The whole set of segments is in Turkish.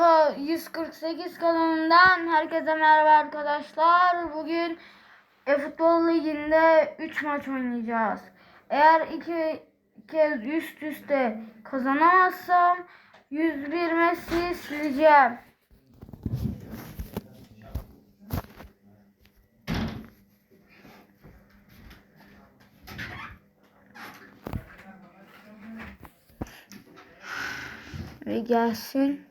Saha 148 kanalından herkese merhaba arkadaşlar. Bugün e-futbol liginde 3 maç oynayacağız. Eğer iki kez üst üste kazanamazsam 101 Messi sileceğim. Ve gelsin.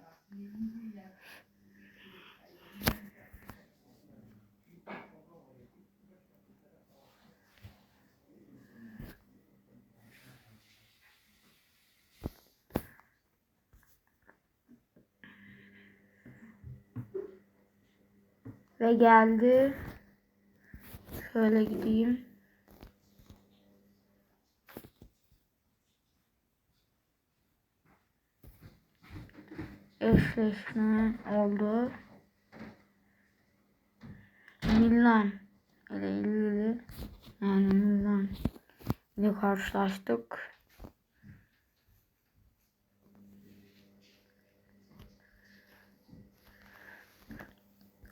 Ve geldi. Şöyle gideyim. eşleşme oldu. Milan ile ilgili yani Milan ile karşılaştık.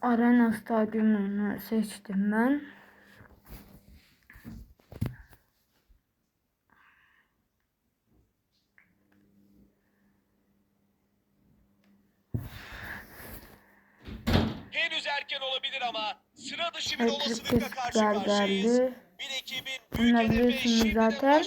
Arena stadyumunu seçtim ben. Henüz erken olabilir ama sıra dışı bir Evet, olasılıkla karşı karşıyayız. geldi. Bir ekibin Bunlar biliyorsunuz zaten.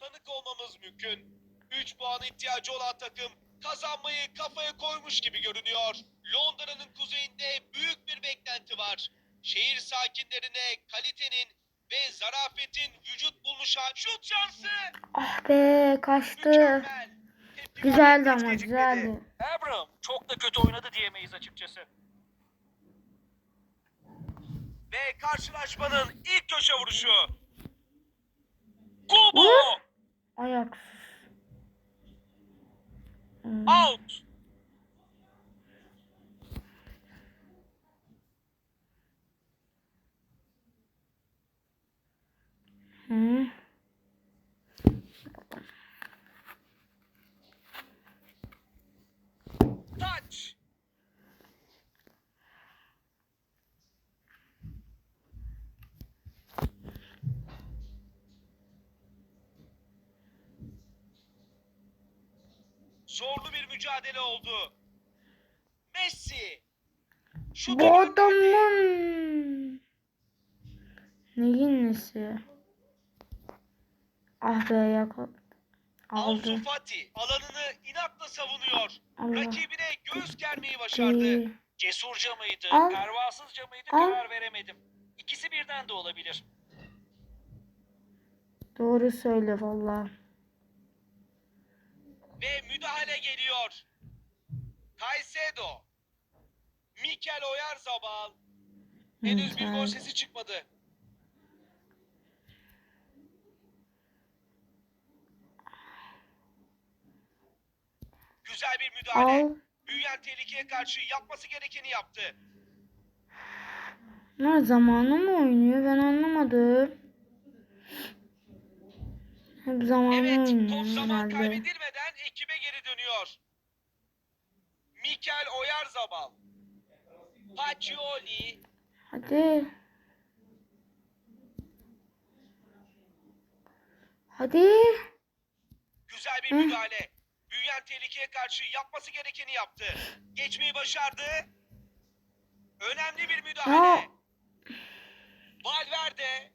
tanık olmamız mümkün. 3 puan ihtiyacı olan takım kazanmayı kafaya koymuş gibi görünüyor. Londra'nın kuzeyinde büyük bir beklenti var. Şehir sakinlerine kalitenin ve zarafetin vücut bulmuş hal- şut şansı Ah be kaçtı. mükemmel. Güzeldi hiç ama gecikmedi. güzeldi. Abram çok da kötü oynadı diyemeyiz açıkçası. Ve karşılaşmanın ilk köşe vuruşu. Kubo! Ayak. Hmm. Out! Hı. Taç! Zorlu bir mücadele oldu. Messi! Şutu Bu adamın neyin nesi? Ah be yakal. Ansu Aldı. Fati alanını inatla savunuyor. Allah. Rakibine göğüs germeyi başardı. Değil. Cesurca mıydı, Al. pervasızca mıydı Al. karar veremedim. İkisi birden de olabilir. Doğru söyle valla. Ve müdahale geliyor. Caicedo. Mikel Oyarzabal. Henüz bir gol sesi çıkmadı. Güzel bir müdahale. Al. Büyüyen tehlikeye karşı yapması gerekeni yaptı. Ne zamanı mı oynuyor ben anlamadım. Hep zamanı Evet, top oynuyor zaman herhalde. kaybedilmeden Mikel Oyarzabal. Pacioli. Hadi. Hadi. Güzel bir Hı. müdahale. Büyüyen tehlikeye karşı yapması gerekeni yaptı. Geçmeyi başardı. Önemli bir müdahale. Ya. Valverde.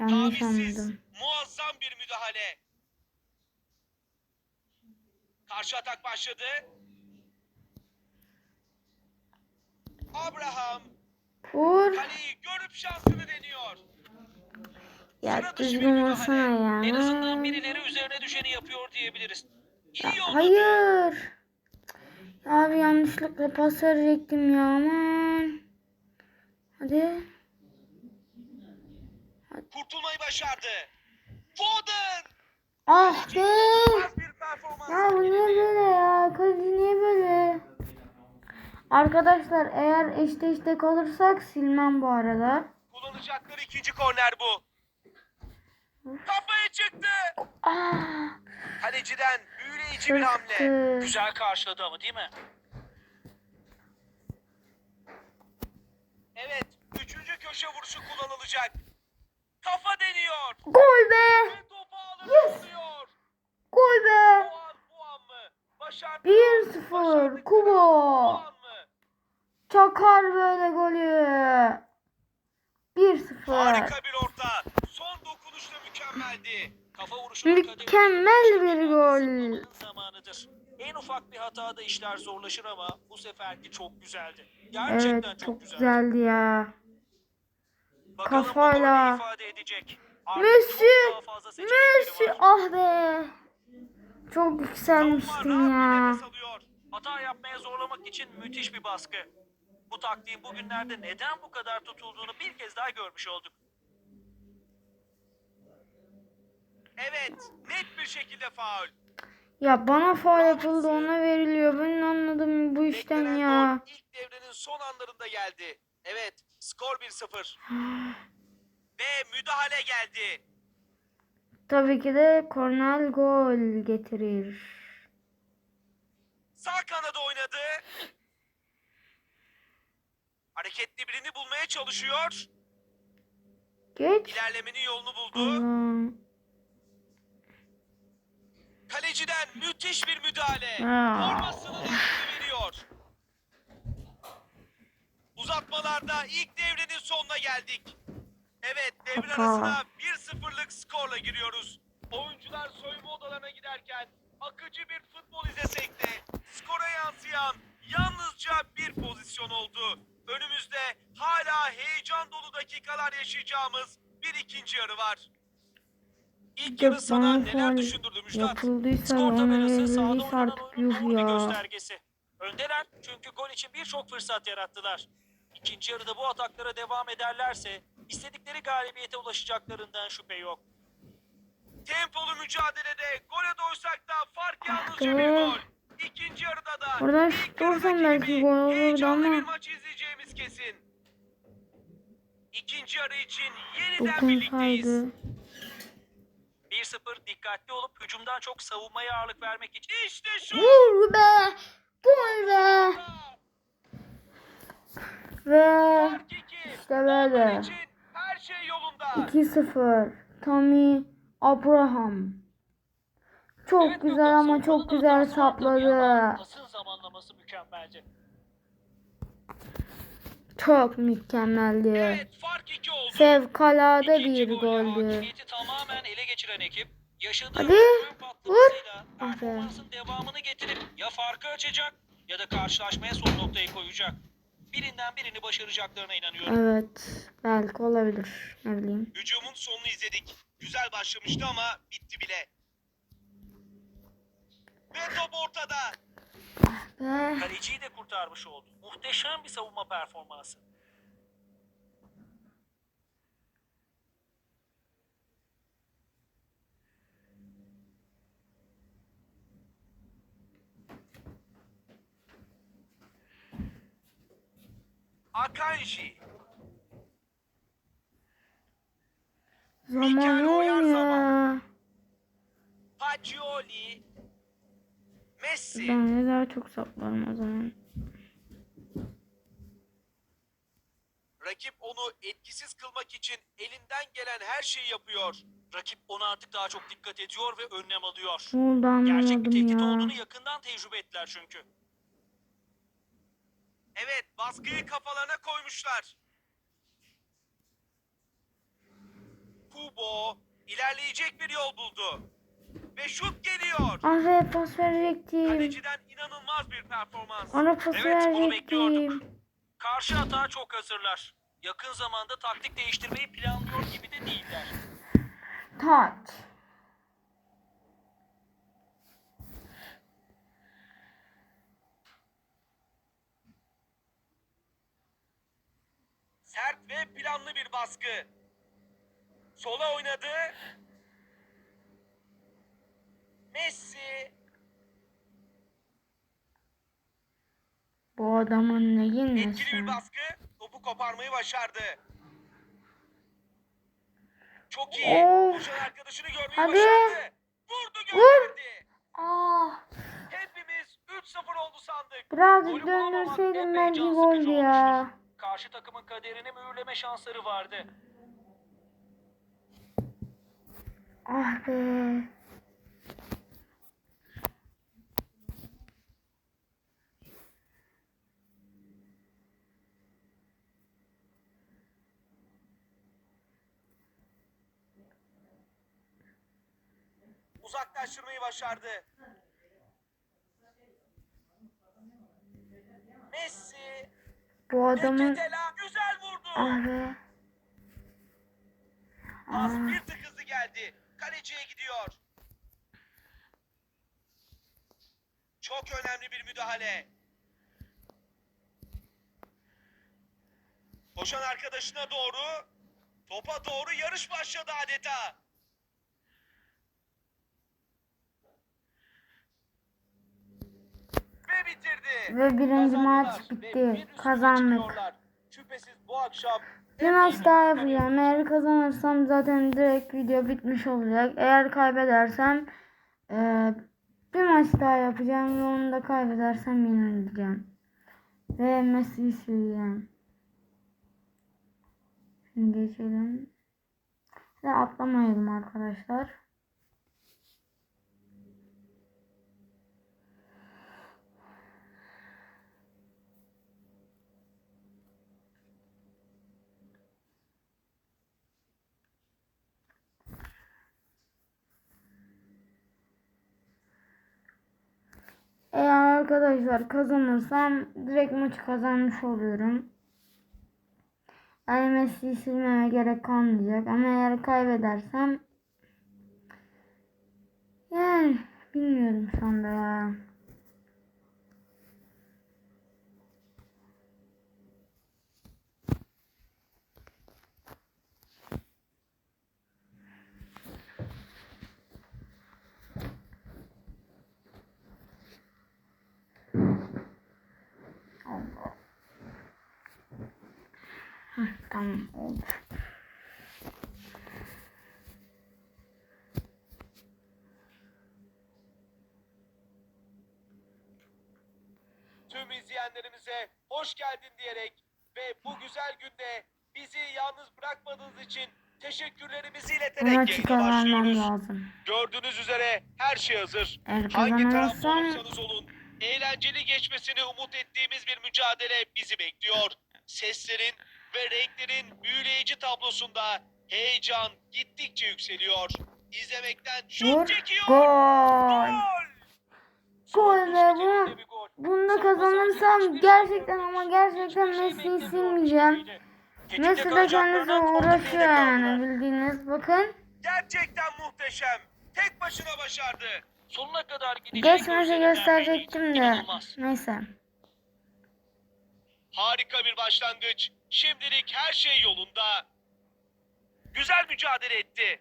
Yanlış Tavizsiz. anladım. Muazzam bir müdahale. Karşı atak başladı. Abraham. Vur. Kaleyi görüp şansını deniyor. Ya düzgün olsana ya. En azından birileri üzerine düşeni yapıyor diyebiliriz. İyi yolladı. Hayır. Abi yanlışlıkla pas verecektim ya aman. Hadi. Kurtulmayı başardı. Foden. Ah be. Ya bu niye böyle ya? Kaleci niye böyle? Arkadaşlar eğer eşleş tek olursak silmem bu arada. Kullanacakları ikinci korner bu. Kafaya çıktı. Aa. Kaleciden büyüleyici bir hamle. Güzel karşıladı ama değil mi? Evet. Üçüncü köşe vuruşu kullanılacak. Kafa deniyor. Gol be. Ve topu yes. Oluyor. Gol be. 1-0 Kubo. Puan Çakar böyle golü. 1-0. Harika bir orta. Son dokunuşta mükemmeldi. Kafa vuruşunun Mükemmel bir gol. Zamanıdır. En ufak bir hatada işler zorlaşır ama bu seferki çok güzeldi. Gerçekten Evet çok, çok güzeldi. güzeldi ya. Bakalım Kafayla. ifade edecek. Messi. Messi ah be. Çok yükselmiştim ya. Hata yapmaya zorlamak için müthiş bir baskı. Bu taktiğin bugünlerde neden bu kadar tutulduğunu bir kez daha görmüş olduk. Evet, net bir şekilde faul. Ya bana faul yapıldı ona veriliyor. Ben anladım bu işten Beklenen ya. gol ilk devrenin son anlarında geldi. Evet, skor 1-0. Ve müdahale geldi. Tabii ki de Kornel gol getirir. Sağ kanada oynadı. Hareketli birini bulmaya çalışıyor. Geç. İlerlemenin yolunu buldu. Allah. Kaleciden müthiş bir müdahale. Hakkını veriyor. Uzatmalarda ilk devrenin sonuna geldik. Evet devre arasına 1-0'lık skorla giriyoruz. Oyuncular soyunma odalarına giderken akıcı bir futbol izlesek de skora yansıyan yalnızca bir pozisyon oldu. Önümüzde hala heyecan dolu dakikalar yaşayacağımız bir ikinci yarı var. İlk yarı sana neler düşündürdü Müjdat? Yapıldıysa Skor tabelası sahada oynanan oyunun ya. göstergesi. Öndeler çünkü gol için birçok fırsat yarattılar. İkinci yarıda bu ataklara devam ederlerse istedikleri galibiyete ulaşacaklarından şüphe yok. Tempolu mücadelede gole doysak da fark yalnızca bir gol. İkinci yarıda da yarıdaki olsam belki gol olurdu ama. bir maç izleyeceğimiz kesin. İkinci yarı için yeniden Dokunsaydı. birlikteyiz. 1-0 dikkatli olup hücumdan çok savunmaya ağırlık vermek için İşte şu. Vur be. Gol be. Ve. İşte böyle. Her şey yolunda. 2-0. Tommy Abraham. Çok Evet, güzel ama çok güzel sapladı. Pasın zamanlaması mükemmeldi. Çok mükemmeldi. Evet fark iki oldu. Fevkalade İkinci bir goldü. hakimiyeti tamamen ele geçiren ekip yaşadığı Hadi, vur. Ah devamını getirip ya farkı açacak ya da karşılaşmaya son noktayı koyacak. Birinden birini başaracaklarına inanıyorum. Evet. Belki olabilir. Ne bileyim. Hücumun sonunu izledik. Güzel başlamıştı ama bitti bile. Ve top ortada. Be. Kaleciyi de kurtarmış oldu. Muhteşem bir savunma performansı. Akanji. Zaman oynar ya. Pacioli. Messi. Ben de daha çok saplarım o zaman. Rakip onu etkisiz kılmak için elinden gelen her şeyi yapıyor. Rakip ona artık daha çok dikkat ediyor ve önlem alıyor. Oldu Gerçek bir tehdit ya. olduğunu yakından tecrübe ettiler çünkü. Evet baskıyı kafalarına koymuşlar. Kubo ilerleyecek bir yol buldu. Ve şut geliyor. Ah be pas verecektim. Kaleciden inanılmaz bir performans. Ona pas Evet, bunu bekliyorduk. verecektim. Karşı hata çok hazırlar. Yakın zamanda taktik değiştirmeyi planlıyor gibi de değiller. Taç. Sert ve planlı bir baskı. Sola oynadı. Messi Bu adamın neyi etkili nesi? bir baskı. Topu koparmayı başardı. Çok iyi. Of. Koşan arkadaşını görmeyi Hadi. başardı. Vurdu Vur. gönderdi. Ah, Hepimiz 3-0 oldu sandık. birazcık döndürseydim belki sıkıcı ya. olmuştur. karşı takımın kaderini mühürleme şansları vardı. Ah be. Uzaklaştırmayı başardı. Messi, Bu adamın... Güzel vurdu. Ah be. Pas Ah. bir tık Çok önemli bir müdahale. Koşan arkadaşına doğru, topa doğru yarış başladı adeta. Ve bitirdi. Ve birinci maç bitti. Kazandık. Şüphesiz bu akşam Bir maç daha yapacağım. Eğer kazanırsam zaten direkt video bitmiş olacak. Eğer kaybedersem eee, bir maç daha yapacağım ve onu da kaybedersem yenileceğim. Ve Messi'yi sileceğim. Şimdi geçelim. Ve atlamayalım arkadaşlar. Eğer arkadaşlar kazanırsam direkt maçı kazanmış oluyorum. Yani Messi'yi silmeme gerek kalmayacak. Ama eğer kaybedersem yani bilmiyorum şu anda ya. Allah. Heh, tamam oldu. tüm izleyenlerimize hoş geldin diyerek ve bu güzel günde bizi yalnız bırakmadığınız için teşekkürlerimizi ileterek Buna yayına başlıyoruz. lazım. Gördüğünüz üzere her şey hazır. Eğer Hangi tarafta olursanız olun eğlenceli geçmesini umut ettiğimiz bir mücadele bizi bekliyor. Seslerin ve renklerin büyüleyici tablosunda heyecan gittikçe yükseliyor. İzlemekten vur. şut çekiyor. Gol. Gol! Ve bu. Bunda kazanırsam gerçekten ama gerçekten şey Messi'yi silmeyeceğim. Messi de kendisi uğraşıyor yani bildiğiniz. Bakın. Gerçekten muhteşem. Tek başına başardı. Sonuna kadar gidecek Geçmese gözlerinden gösterecektim de. Neyse. Harika bir başlangıç. Şimdilik her şey yolunda. Güzel mücadele etti.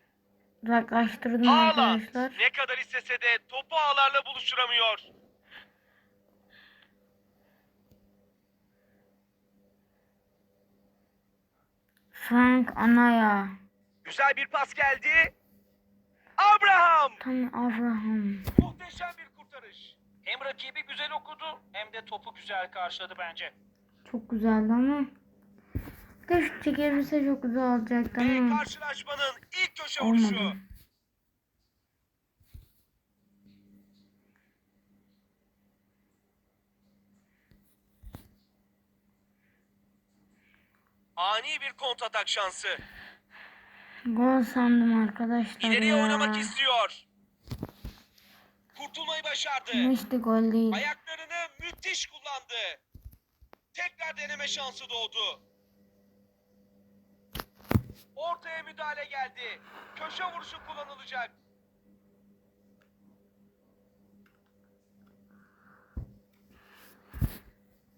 Uzaklaştırdım Haaland arkadaşlar. ne kadar istese de topu ağlarla buluşturamıyor. Frank Anaya. Güzel bir pas geldi. Abraham! Tam Abraham. Muhteşem bir kurtarış. Hem rakibi güzel okudu hem de topu güzel karşıladı bence. Çok güzeldi ama. De şut çekebilse çok güzel olacaktı Ve ama. karşılaşmanın ilk köşe vuruşu. Olmadı. Ani bir kontratak şansı. Gol sandım arkadaşlar İleriye ya. oynamak istiyor. Kurtulmayı başardı. Ama işte gol değil. Ayaklarını müthiş kullandı. Tekrar deneme şansı doğdu. Ortaya müdahale geldi. Köşe vuruşu kullanılacak.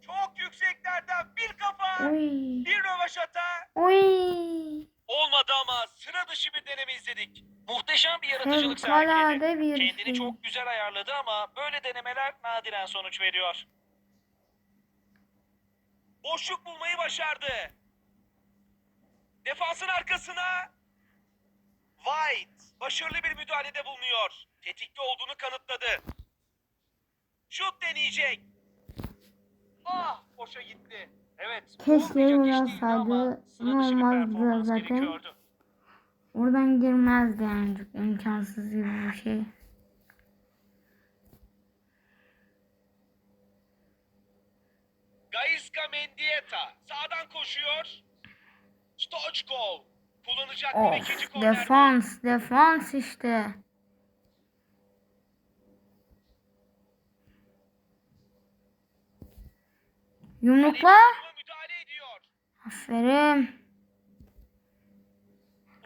Çok yükseklerden bir kafa, Oy. bir rövaşata. Oy. Olmadı ama sıra dışı bir deneme izledik. Muhteşem bir yaratıcılık sergiledi. Bir Kendini şey. çok güzel ayarladı ama böyle denemeler nadiren sonuç veriyor. Boşluk bulmayı başardı. Defansın arkasına White başarılı bir müdahalede bulunuyor. Tetikte olduğunu kanıtladı. Şut deneyecek. Ah boşa gitti. Evet. Keşke bir Olmazdı zaten. gerekiyordu. Oradan girmezdi yani çok imkansız gibi bir şey. Gaiska Mendieta sağdan koşuyor. Stochkov kullanacak bir Of ikinci korner. defans defans işte. Yumrukla. Aferin.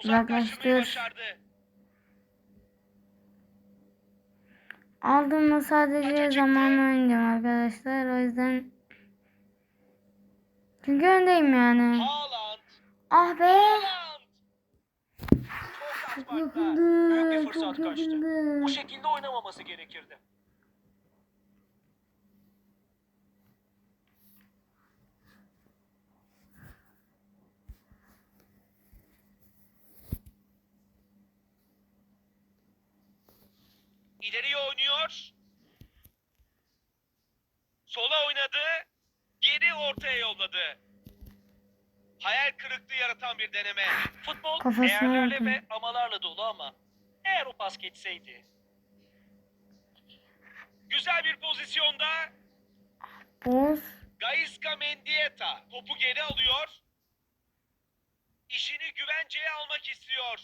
Uzaklaştır. Aldığımda sadece Maça çıktı. zaman oynayacağım arkadaşlar. O yüzden çünkü öndeyim yani. Haaland. Ah be. Çok Çok yakındı. Büyük bir Çok fırsat kaçtı. yakındı. Bu şekilde oynamaması gerekirdi. İleriye oynuyor. Sola oynadı. Geri ortaya yolladı. Hayal kırıklığı yaratan bir deneme. Futbol Kafasına değerlerle ve amalarla dolu ama eğer o pas geçseydi Güzel bir pozisyonda Boz. Gaiska Mendieta topu geri alıyor. İşini güvenceye almak istiyor.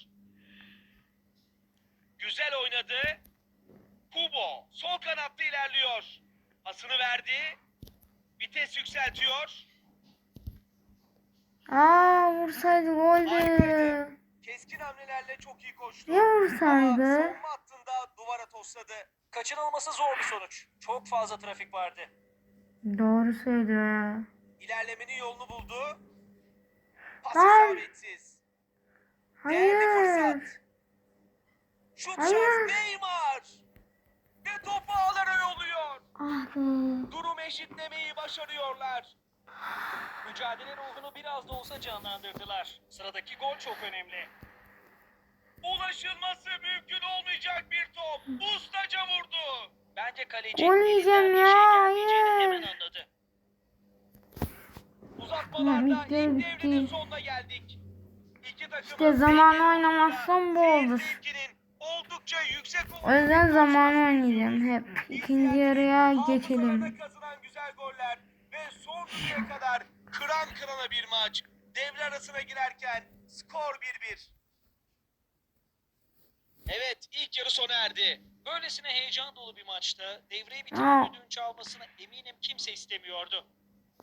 Güzel oynadı. Kubo sol kanatta ilerliyor. Pasını verdi. Vites yükseltiyor. Aa vursaydı goldü. Keskin hamlelerle çok iyi koştu. Ya Ama vursaydı. savunma hattında duvara tosladı. kaçınılması zor bir sonuç. Çok fazla trafik vardı. Doğru söylüyor. İlerlemenin yolunu buldu. Pas Lan. isabetsiz. Değerli Hayır. fırsat. Şut Hayır. şans Neymar. Ve topu ağlara yolluyor. Ah be. Durum eşitlemeyi başarıyorlar. Mücadele ruhunu biraz da olsa canlandırdılar. Sıradaki gol çok önemli. Ulaşılması mümkün olmayacak bir top. Ustaca vurdu. Bence kaleci Gol elinden bir ya, gelmeyeceğini hayır. hemen anladı. Uzatmalarda bitti, ilk bitti. sonuna geldik. İki takımın İşte zaman zengin oynamazsam bu oyununda olur. Oldukça yüksek O yüzden zaman oynayacağım hep. İkinci yarıya geçelim. kazanan güzel goller ve son düdüğe kadar kıran kırana bir maç. Devre arasına girerken skor 1-1. Evet ilk yarı sona erdi. Böylesine heyecan dolu bir maçta devreyi bitiren düdüğün çalmasını eminim kimse istemiyordu.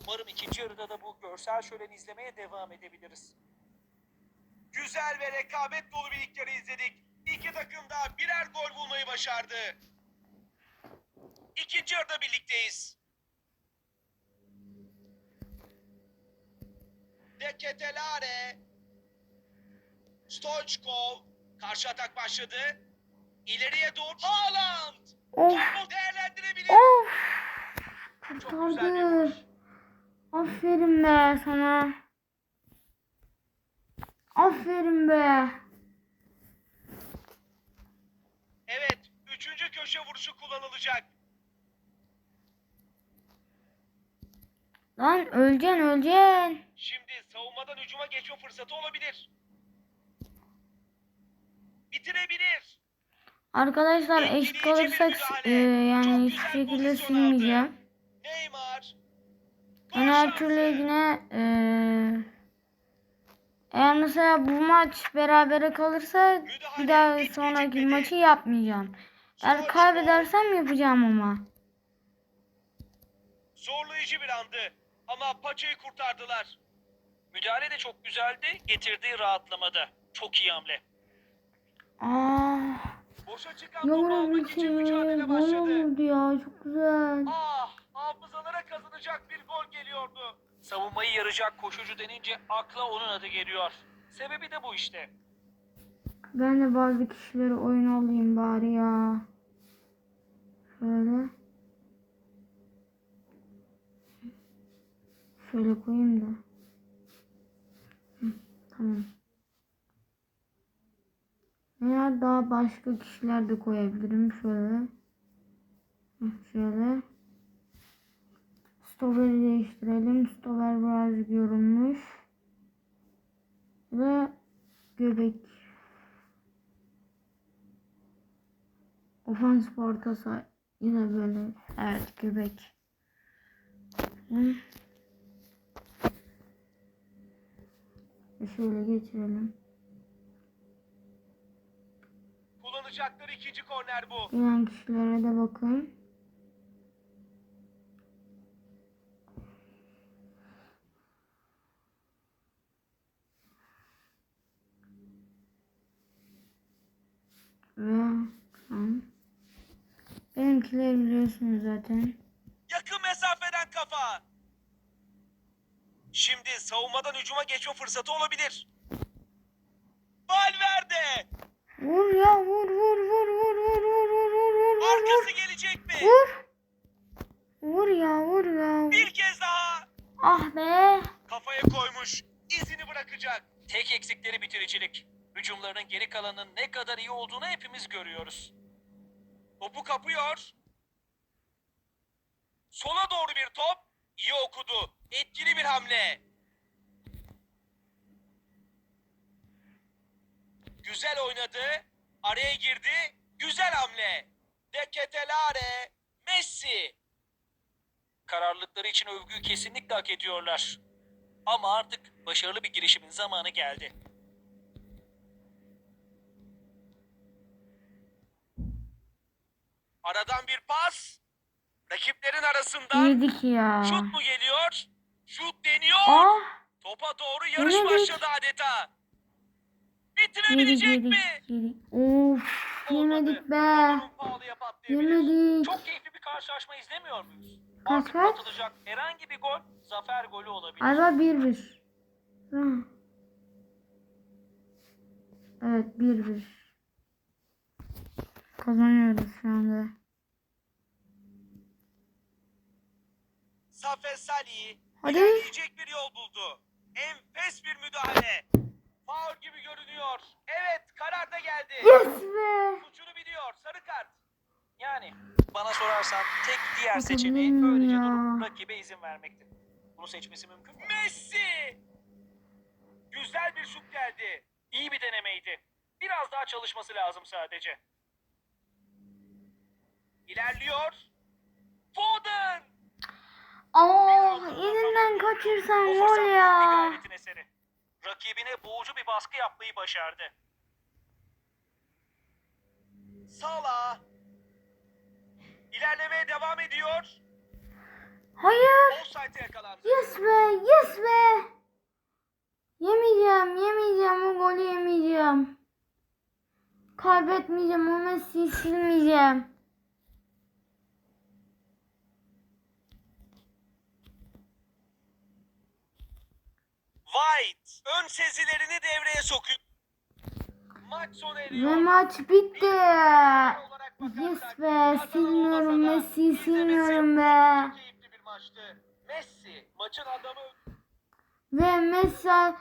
Umarım ikinci yarıda da bu görsel şöleni izlemeye devam edebiliriz. Güzel ve rekabet dolu bir ilk yarı izledik. İki takım da birer gol bulmayı başardı. İkinci yarıda birlikteyiz. Deketelare. Stoichkov. Karşı atak başladı. İleriye doğru. Haaland. Of Topu değerlendirebilir. of. Çok güzel bir Kurtardı. vuruş. Aferin be sana. Aferin be. Evet. Üçüncü köşe vuruşu kullanılacak. Lan öleceksin öleceksin. Şimdi savunmadan hücuma geçme fırsatı olabilir. Bitirebilir. Arkadaşlar eşit kalırsak e, yani hiçbir şekilde silmeyeceğim. Neymar. Ben her türlü yine e, eğer mesela bu maç berabere kalırsa Müdahale bir daha hiç sonraki gecikmedi. maçı yapmayacağım. Eğer kaybedersem yapacağım ama. Zorlayıcı bir andı. Ama paçayı kurtardılar. Müdahale de çok güzeldi, getirdiği rahatlamada. Çok iyi hamle. Ah, Boşa çıkan topu almak için mücadele gol başladı. ya çok güzel. Ah, hafızalara kazanacak bir gol geliyordu. Savunmayı yarayacak koşucu denince akla onun adı geliyor. Sebebi de bu işte. Ben de bazı kişileri oyun alayım bari ya. Şöyle. Şöyle koyayım da. Tamam. Veya daha başka kişiler de koyabilirim. Şöyle. Şöyle. Stover'i değiştirelim. Stover biraz yorulmuş. Ve göbek. Ofans orta saha. Yine böyle. Evet göbek. Hı. Şöyle geçirelim. Kullanacakları ikinci korner bu. Gelen kişilere de bakın. Ve tamam. Benimkileri biliyorsunuz zaten. Yakın mesafeden kafa. Şimdi savunmadan hücuma geçme fırsatı olabilir. Valverde. Vur ya vur vur vur vur vur vur vur vur vur vur Arkası gelecek mi? vur. Vur ya vur ya. Bir kez daha. Ah be. Kafaya koymuş. İzini bırakacak. Tek eksikleri bitiricilik. Hücumlarının geri kalanının ne kadar iyi olduğunu hepimiz görüyoruz. Topu kapıyor. Sola doğru bir top. İyi okudu. Etkili bir hamle. Güzel oynadı. Araya girdi. Güzel hamle. De Ketelare. Messi. Kararlılıkları için övgüyü kesinlikle hak ediyorlar. Ama artık başarılı bir girişimin zamanı geldi. Aradan bir pas. Rakiplerin arasından Yedik ya. şut mu geliyor? Şut deniyor. Ah. Topa doğru yarış Yemedik. başladı adeta. Yedik Bitirebilecek yedik mi? yedik. Of. Yemedik be. Yemedik. Çok keyifli bir karşılaşma izlemiyor muyuz? Kaç kaç? atılacak herhangi bir gol zafer golü olabilir. Galiba 1-1. Hı. Evet 1-1. Kazanıyoruz şu anda. Safe Salih Hadi. ilerleyecek bir yol buldu. Enfes bir müdahale. Faul gibi görünüyor. Evet karar da geldi. Yes be. Suçunu biliyor. Sarı kart. Yani bana sorarsan tek diğer seçeneği böylece durup rakibe izin vermekti. Bunu seçmesi mümkün mü? Messi. Güzel bir şut geldi. İyi bir denemeydi. Biraz daha çalışması lazım sadece. İlerliyor. Foden. Oh elinden kaçırsan gol ya. Rakibine boğucu bir baskı yapmayı başardı. Salah. İlerlemeye devam ediyor. Hayır. Offside'e yakalandı. Yes be. Yes be. Yemeyeceğim. Yemeyeceğim. O golü yemeyeceğim. Kaybetmeyeceğim. O Messi'yi silmeyeceğim. White ön sezilerini devreye sokuyor. Maç sona eriyor. Ve maç bitti. Yes be. Silmiyorum izlemesi silmiyorum be. Messi maçın adamı Ve Messi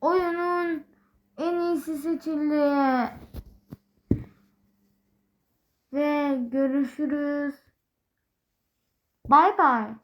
oyunun en iyisi seçildi. Ve görüşürüz. Bye bye.